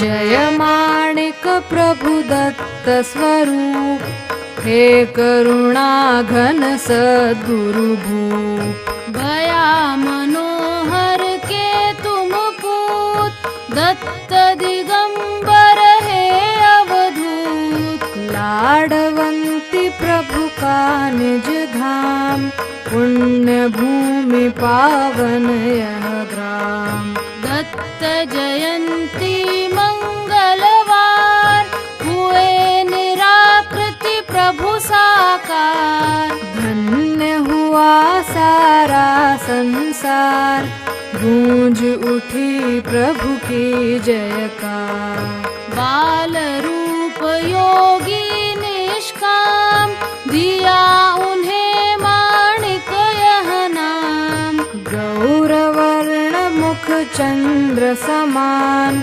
जय माणिक प्रभु दत्त स्वरूप हे करुणा घन सद्गुरु भू भया मनोहर के तुम पूत दत्त दिगंबर हे अवधूत। का निज धाम पुण्य भूमि पावन यह ग्राम। दत्त जयंती हुआ सारा संसार गूंज उठी प्रभु के जयकार। माणिक यह नाम। गौरवर्ण मुख चंद्र समान